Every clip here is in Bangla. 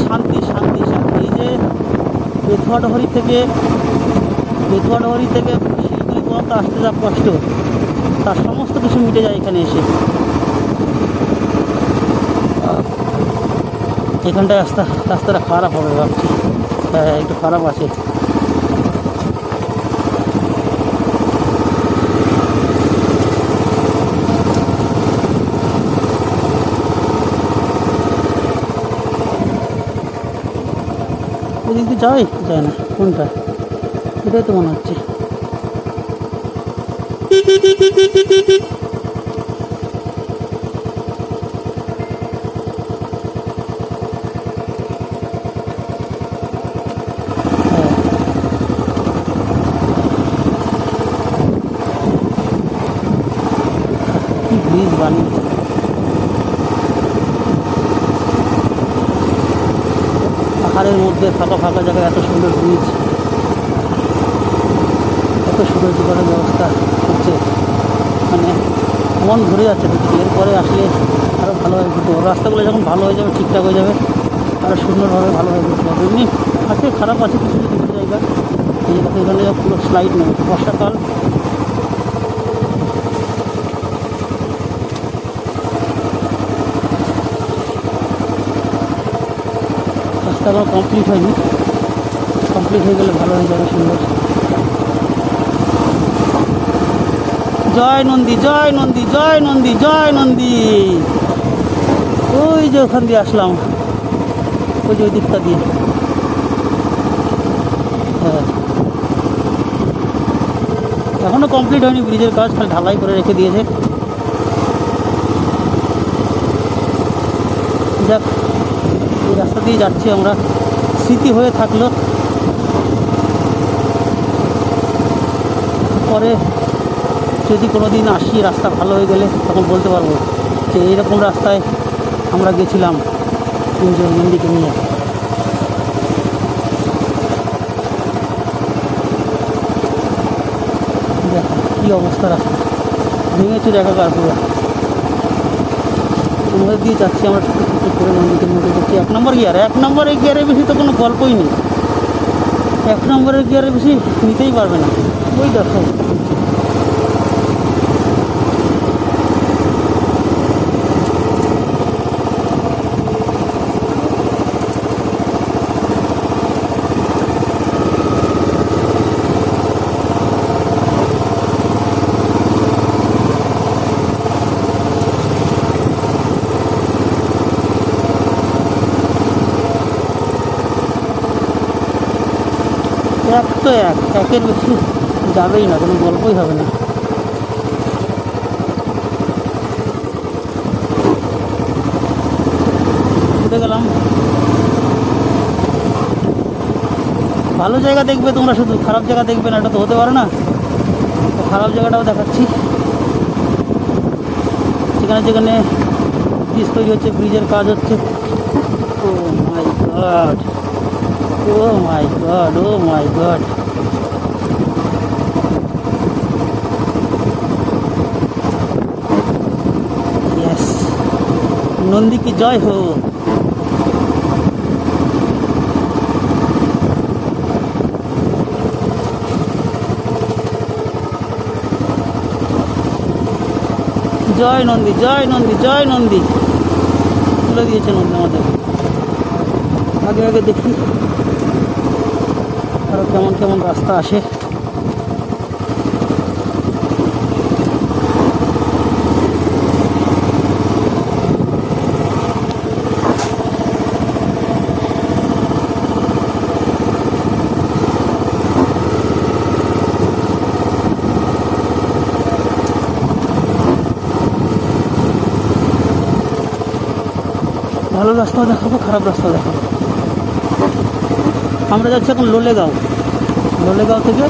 শান্তি শান্তি শান্তি। এই যে বেথুয়াডহরি থেকে বেথুয়াডহরি থেকে শিলিগুড়ি পর্যন্ত আসতে যা কষ্ট, তার সমস্ত কিছু মিটে যায় এখানে এসে। এখানটায় রাস্তা, রাস্তাটা খারাপ হবে, ভাবছি। হ্যাঁ একটু খারাপ আছে। ওদিক দিয়ে যায় যায় না। কোনটা? এটাই তো মনে হচ্ছে। হ্যাঁ। কি ব্রিজ বানিয়েছে? পাহাড়ের মধ্যে ফাঁকা ফাঁকা জায়গায় এত সুন্দর ব্রিজ এত সুন্দর জীবনের ব্যবস্থা হচ্ছে। মানে মন ভরে যাচ্ছে দেখছি এরপরে আসলে আরও ভালো হয়ে ঘুরতে রাস্তাগুলো যখন ভালো হয়ে যাবে, ঠিকঠাক হয়ে যাবে আরও সুন্দরভাবে ভালো হয়ে ঘুরতে পারব। এমনি আছে, খারাপ আছে কিছু কিছু জায়গা। এই এখানে পুরো স্লাইড নেই। বর্ষাকাল রাস্তা কমপ্লিট হয়নি। কমপ্লিট হয়ে গেলে ভালো হয়ে যাবে, সুন্দর। জয় নন্দী জয় নন্দী জয় নন্দী জয় নন্দী। ওই যে ওখান দিয়ে আসলাম। ওই যে ওই দিকটা দিয়ে। হ্যাঁ। এখনও কমপ্লিট হয়নি ব্রিজের কাজ খালি ঢালাই করে রেখে দিয়েছে। যাক। এই রাস্তা দিয়ে যাচ্ছি আমরা। স্মৃতি হয়ে থাকল। পরে যদি কোনো দিন আসি, রাস্তা ভালো হয়ে গেলে, তখন বলতে পারব যে এইরকম রাস্তায় আমরা গেছিলাম তিনজন নন্দীকে নিয়ে। কী অবস্থা রাস্তা। ভেঙেছে একাকার পুরো। মধ্যে দিয়ে যাচ্ছি আমরা। করে নন্দীকে মধ্যে দেখছি এক নম্বর গিয়ার? এক নম্বরের গিয়ারে বেশি তো কোনো গল্পই নেই। এক নম্বরের গিয়ারে বেশি নিতেই পারবে না। ওই দেখো। এক তো এক, একের বেশি যাবেই না, কোনো গল্পই হবে না। গেলাম। ভালো জায়গা দেখবে তোমরা শুধু, খারাপ জায়গা দেখবে না, এটা তো হতে পারে না। খারাপ জায়গাটাও দেখাচ্ছি। যেখানে যেখানে ব্রিজ তৈরি হচ্ছে ব্রিজের কাজ হচ্ছে। ও my god oh my god oh my god নন্দীকে জয় হো। জয় নন্দী জয় নন্দী জয় নন্দী। তুলে দিয়েছে নন্দী আমাদের আগে আগে দেখি। আরও কেমন কেমন রাস্তা আসে ভালো রাস্তা দেখাবো খারাপ রাস্তা দেখাবো আমরা যাচ্ছি এখন লোলেগাঁও। লোলেগাঁও থেকে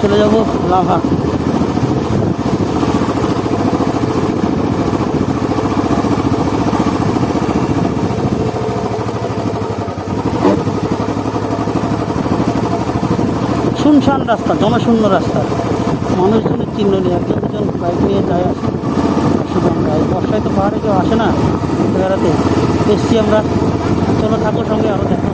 চলে যাব লাভা। শুনশান রাস্তা, জনশূন্য রাস্তা। মানুষজনের চিহ্ন নেই, একজন দুজন বাইক নিয়ে যায় আসে। শুধু বর্ষায় তো পাহাড়ে কেউ আসে না বেড়াতে। এসছি আমরা। চলো থাকো সঙ্গে আরও দেখা